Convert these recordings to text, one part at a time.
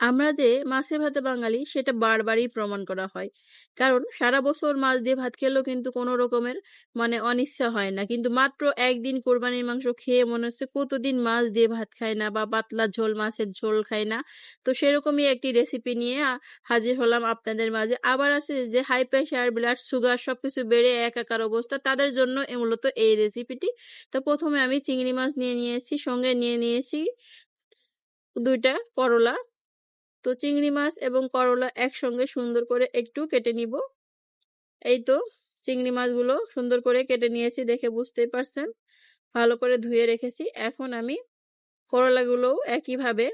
আমরা যে মাছে ভাতে বাঙালি, সেটা বারবারই প্রমাণ করা হয়। কারণ সারা বছর মাছ দিয়ে ভাত খেলেও কিন্তু কোনো রকমের মানে অনিচ্ছা হয় না। কিন্তু মাত্র একদিন কোরবানির মাংস খেয়ে মনে হচ্ছে কতদিন মাছ দিয়ে ভাত খায় না বা পাতলা ঝোল, মাছের ঝোল খায় না। তো সেরকমই একটি রেসিপি নিয়ে হাজির হলাম আপনাদের মাঝে। আবার আছে যে হাই প্রেশার ব্লাড সুগার সবকিছু বেড়ে একাকার অবস্থা, তাদের জন্য মূলত এই রেসিপিটি তো প্রথমে আমি চিংড়ি মাছ নিয়ে নিয়েছি, সঙ্গে নিয়ে নিয়েছি দুইটা করলা। তো চিংড়ি মাছ এবং করলা একসঙ্গে সুন্দর করে একটু কেটে নিব। এই তো চিংড়ি মাছগুলো সুন্দর করে কেটে নিয়েছি দেখে বুঝতেই পারছেন। ভালো করে ধুয়ে রেখেছি। এখন আমি করলাগুলোও একইভাবে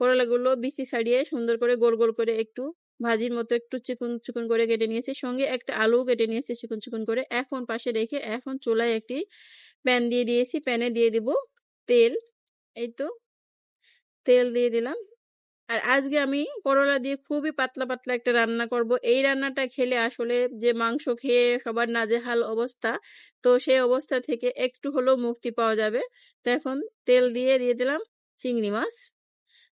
করলাগুলো বিচি ছাড়িয়ে সুন্দর করে গোল গোল করে একটু ভাজির মতো একটু চিকুন চিকুন করে কেটে নিয়েছি। সঙ্গে একটা আলু কেটে নিয়েছি চিকন চিকুন করে। এখন পাশে রেখে এখন চুলায় একটি প্যান দিয়ে দিয়েছি। প্যানে দিয়ে দিব তেল। এই তো তেল দিয়ে দিলাম। আর আজকে আমি করলা দিয়ে খুবই পাতলা পাতলা একটা রান্না করব। এই রান্নাটা খেলে আসলে যে মাংস খেয়ে সবার নাজেহাল অবস্থা, তো সেই অবস্থা থেকে একটু হলেও মুক্তি পাওয়া যাবে। তো এখন তেল দিয়ে দিয়ে দিলাম চিংড়ি মাছ।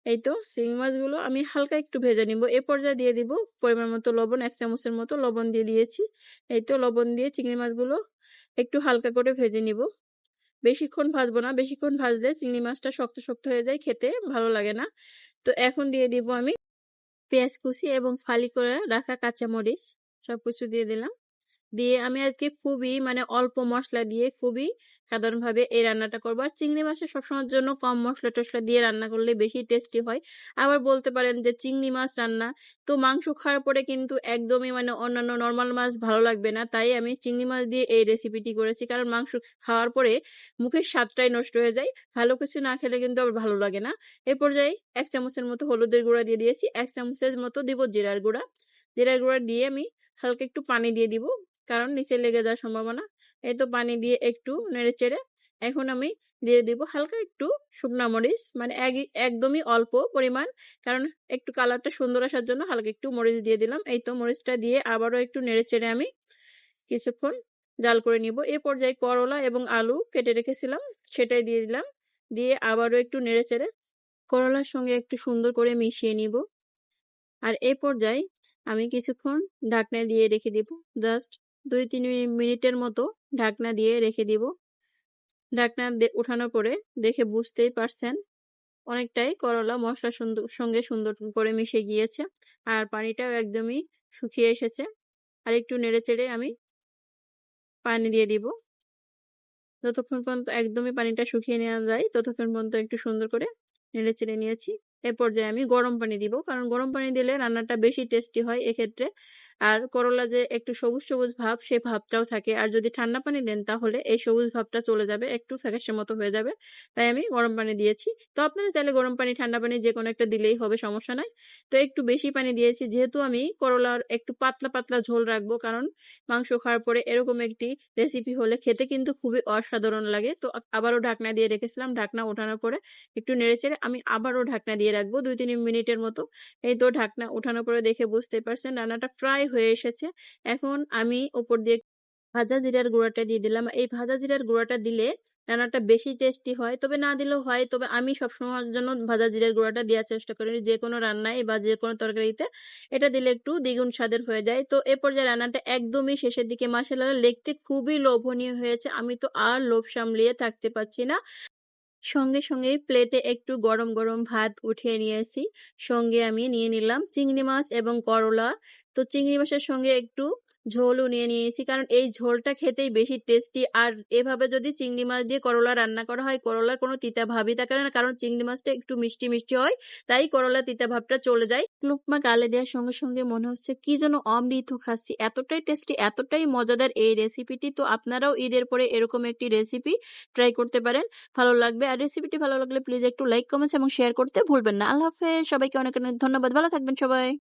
এই তো চিংড়ি মাছগুলো আমি হালকা একটু ভেজে নিব। এ পর্যায়ে দিয়ে দিব পরিমাণ মতো লবণ, এক চামচের মতো লবণ দিয়ে দিয়েছি। এই তো লবণ দিয়ে চিংড়ি মাছগুলো একটু হালকা করে ভেজে নিব। বেশিক্ষণ ভাজবো না, বেশিক্ষণ ভাজলে চিংড়ি মাছটা শক্ত শক্ত হয়ে যায়, খেতে ভালো লাগে না। তো এখন দিয়ে দিব আমি পেঁয়াজ কুচি এবং ফালি করে রাখা কাঁচামরিচ সব কিছু দিয়ে দিলাম। দিয়ে আমি আজকে খুবই মানে অল্প মশলা দিয়ে খুবই সাধারণভাবে এই রান্নাটা করব। আর চিংড়ি মাছের সবসময়ের জন্য কম মশলা টসলা দিয়ে রান্না করলে বেশি টেস্টি হয়। আবার বলতে পারেন যে চিংড়ি মাছ রান্না, তো মাংস খাওয়ার পরে কিন্তু একদমই মানে অন্যান্য নর্মাল মাছ ভালো লাগবে না। তাই আমি চিংড়ি মাছ দিয়ে এই রেসিপিটি করেছি। কারণ মাংস খাওয়ার পরে মুখের স্বাদটাই নষ্ট হয়ে যায়। ভালো কিছু না খেলে কিন্তু আবার ভালো লাগে না। এ পর্যায়ে এক চামচের মতো হলুদের গুঁড়া দিয়ে দিয়েছি। এক চামচের মতো দিব জিরার গুঁড়া। জিরার গুঁড়া দিয়ে আমি হালকা একটু পানি দিয়ে দিব। কারণ নিচে লেগে যাওয়ার সম্ভাবনা। এই তো পানি দিয়ে একটু নেড়ে চেড়ে এখন আমি দিয়ে দিব হালকা একটু শুকনা মরিচ মানে একদমই অল্প পরিমাণ। কারণ একটু কালারটা সুন্দর আসার জন্য হালকা একটু মরিচ দিয়ে দিলাম। এই তো মরিচটা দিয়ে আবারও একটু নেড়ে চেড়ে আমি কিছুক্ষণ জাল করে নিব। এ পর্যায়ে করলা এবং আলু কেটে রেখেছিলাম, সেটাই দিয়ে দিলাম। দিয়ে আবারও একটু নেড়ে চেড়ে করলার সঙ্গে একটু সুন্দর করে মিশিয়ে নিব। আর এ পর্যায়ে আমি কিছুক্ষণ ঢাকনা দিয়ে রেখে দিব। জাস্ট দুই তিন মিনিটের মতো ঢাকনা দিয়ে রেখে দিব। ঢাকনা উঠানোর পরে দেখে বুঝতেই পারছেন অনেকটাই করলা মশলার সঙ্গে সুন্দর করে মিশে গিয়েছে আর পানিটাও একদমই শুকিয়ে এসেছে। আর একটু নেড়ে চেড়ে আমি পানি দিয়ে দিব। যতক্ষণ পর্যন্ত একদমই পানিটা শুকিয়ে নেওয়া যায়, ততক্ষণ পর্যন্ত একটু সুন্দর করে নেড়ে চেড়ে নিয়েছি। এ পর্যায়ে আমি গরম পানি দিব, কারণ গরম পানি দিলে রান্নাটা বেশি টেস্টি হয়। এক্ষেত্রে আর করলা যে একটু সবুজ সবুজ ভাব, সে ভাবটাও থাকে। আর যদি ঠান্ডা পানি দেন তাহলে এই সবুজ ভাবটা চলে যাবে, একটু ফ্যাকাশের মতো হয়ে যাবে। তাই আমি গরম পানি দিয়েছি। তো আপনারা চাইলে গরম পানি, ঠান্ডা পানি যে কোনো একটা দিলেই হবে, সমস্যা নাই। তো একটু বেশি পানি দিয়েছি। যেহেতু আমি করলার একটু পাতলা পাতলা ঝোল রাখব, কারণ মাংস খাওয়ার পরে এরকম একটি রেসিপি হলে খেতে কিন্তু খুবই অসাধারণ লাগে। তো আবারও ঢাকনা দিয়ে রেখেছিলাম। ঢাকনা ওঠানোর পরে একটু নেড়ে চেড়ে আমি আবারও ঢাকনা দিয়ে রাখব, দুই তিন মিনিটের মতো। এই তো ঢাকনা ওঠানোর পরে দেখে বুঝতে পারছেন, রান্নাটা ফ্রাই হয়ে এসেছে। এখন আমি উপর দিয়ে ভাজা জিরার গুঁড়াটা দিয়ে দিলাম। এই ভাজা জিরার গুঁড়াটা দিলে রান্নাটা বেশি টেস্টি হয়। তবে না দিলেও হয়। তবে আমি সবসময়ের জন্য ভাজা জিরার গুঁড়াটা দেওয়ার চেষ্টা করি। যে কোনো রান্নায় বা যে কোনো তরকারিতে এটা দিলে একটু দ্বিগুণ স্বাদের হয়ে যায়। তো এ পর্যায়ে রান্নাটা একদমই শেষের দিকে মাসালা দেখতে খুবই লোভনীয় হয়েছে। আমি তো আর লোভ সামলিয়ে থাকতে পারছি না। সঙ্গে সঙ্গে প্লেটে একটু গরম গরম ভাত উঠিয়ে নিয়েছি। সঙ্গে আমি নিয়ে নিলাম চিংড়ি মাছ এবং করলা। তো চিংড়ি মাছের সঙ্গে একটু ঝোলও নিয়ে নিয়েছি। কারণ এই ঝোলটা খেতেই বেশি টেস্টি আর এভাবে যদি চিংড়ি মাছ দিয়ে করলা রান্না করা হয়, করলার কোনো তিতা ভাবই থাকে না। কারণ চিংড়ি মাছটা একটু মিষ্টি মিষ্টি হয়, তাই করলা তিতা ভাবটা চলে যায়। লুকমা গালে দেওয়ার সঙ্গে সঙ্গে মনে হচ্ছে কি যেন অমৃত খাচ্ছি। এতটাই টেস্টি এতটাই মজাদার এই রেসিপিটি তো আপনারাও ঈদের পরে এরকম একটি রেসিপি ট্রাই করতে পারেন। ভালো লাগবে। আর রেসিপিটি ভালো লাগলে প্লিজ একটু লাইক কমেন্টস এবং শেয়ার করতে ভুলবেন না। আল্লাহ হাফেজ। সবাইকে অনেক অনেক ধন্যবাদ। ভালো থাকবেন সবাই।